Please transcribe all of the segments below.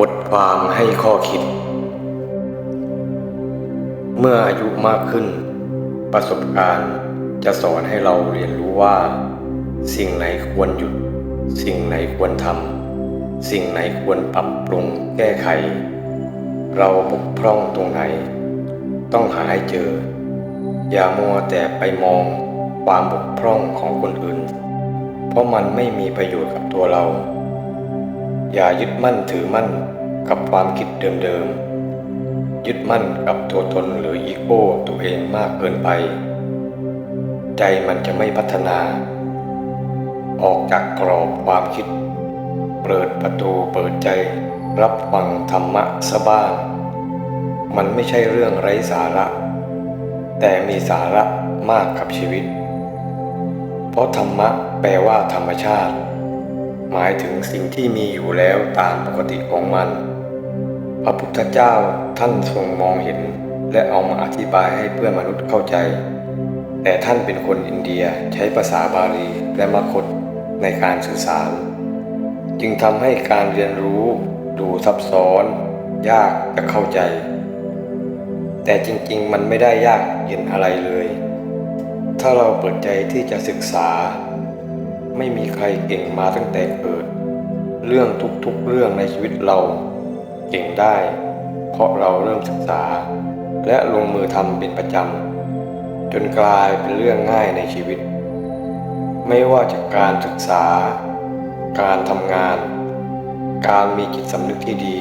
บทความให้ข้อคิด เมื่ออายุมากขึ้น ประสบการณ์จะสอนให้เราเรียนรู้ว่า สิ่งไหนควรหยุด สิ่งไหนควรทำสิ่งไหนควรปรับปรุงแก้ไข เราบกพร่องตรงไหน ต้องหาให้เจอ อย่ามัวแต่ไปมองความบกพร่องของคนอื่น เพราะมันไม่มีประโยชน์กับตัวเรา อย่ายึดมั่นถือมั่นกับความคิดเดิมๆ ยึดมั่นกับตัวตนหรืออีโก้ตัวเองมากเกินไป ใจมันจะไม่พัฒนา ออกจากกรอบความคิด เปิดประตูเปิดใจ รับฟังธรรมะสบ้าง มันไม่ใช่เรื่องไร้สาระ แต่มีสาระมากกับชีวิต เพราะธรรมะแปลว่าธรรมชาติ หมายถึงสิ่งที่มีอยู่แล้วตามปกติของมัน พระพุทธเจ้าท่านทรงมองเห็น และเอามาอธิบายให้เพื่อนมนุษย์เข้าใจ แต่ท่านเป็นคนอินเดียใช้ภาษาบาลีและมคตในการสื่อสาร จึงทำให้การเรียนรู้ดูซับซ้อน ยากจะเข้าใจ แต่จริงๆมันไม่ได้ยากเย็นอะไรเลย ถ้าเราเปิดใจที่จะศึกษา ไม่มีใครเก่งมาตั้งแต่เกิด เรื่องทุกๆเรื่องในชีวิตเรา เก่งได้ เพราะเราเริ่มศึกษา และลงมือทำเป็นประจำจนกลายเป็นเรื่องง่ายในชีวิต ไม่ว่าจากการศึกษา การทำงาน การมีจิตสำนึกที่ดี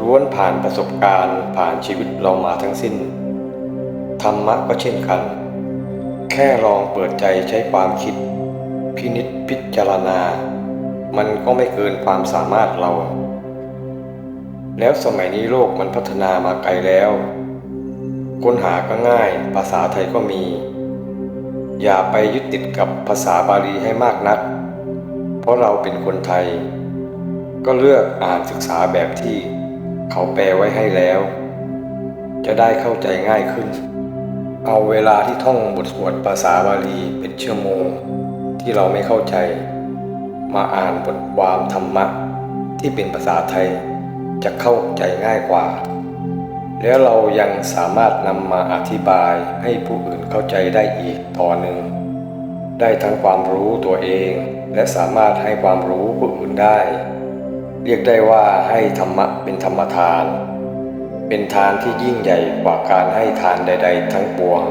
ล้วนผ่านประสบการณ์ผ่านชีวิตเรามาทั้งสิ้น ธรรมะก็เช่นกัน แค่ลองเปิดใจใช้ความคิด พินิจพิจารณา มันก็ไม่เกินความสามารถเรา แล้วสมัยนี้โลกมันพัฒนามาไกลแล้ว ค้นหาก็ง่าย ภาษาไทยก็มี อย่าไปยึดติดกับภาษาบาลีให้มากนัก เพราะเราเป็นคนไทย ก็เลือกอ่านศึกษาแบบที่เขาแปลไว้ให้แล้ว จะได้เข้าใจง่ายขึ้น เอาเวลาที่ท่องบทสวดภาษาบาลีเป็นชั่วโมง ที่เราไม่เข้าใจ มาอ่านบทความธรรมะที่เป็นภาษาไทยจะเข้าใจง่ายกว่า แล้วเรายังสามารถนำมาอธิบายให้ผู้อื่นเข้าใจได้อีกต่อหนึ่ง ได้ทั้งความรู้ตัวเอง และสามารถให้ความรู้ผู้อื่นได้ เรียกได้ว่าให้ธรรมะเป็นธรรมทาน เป็นทานที่ยิ่งใหญ่กว่าการให้ทานใด ๆ ทั้งปวง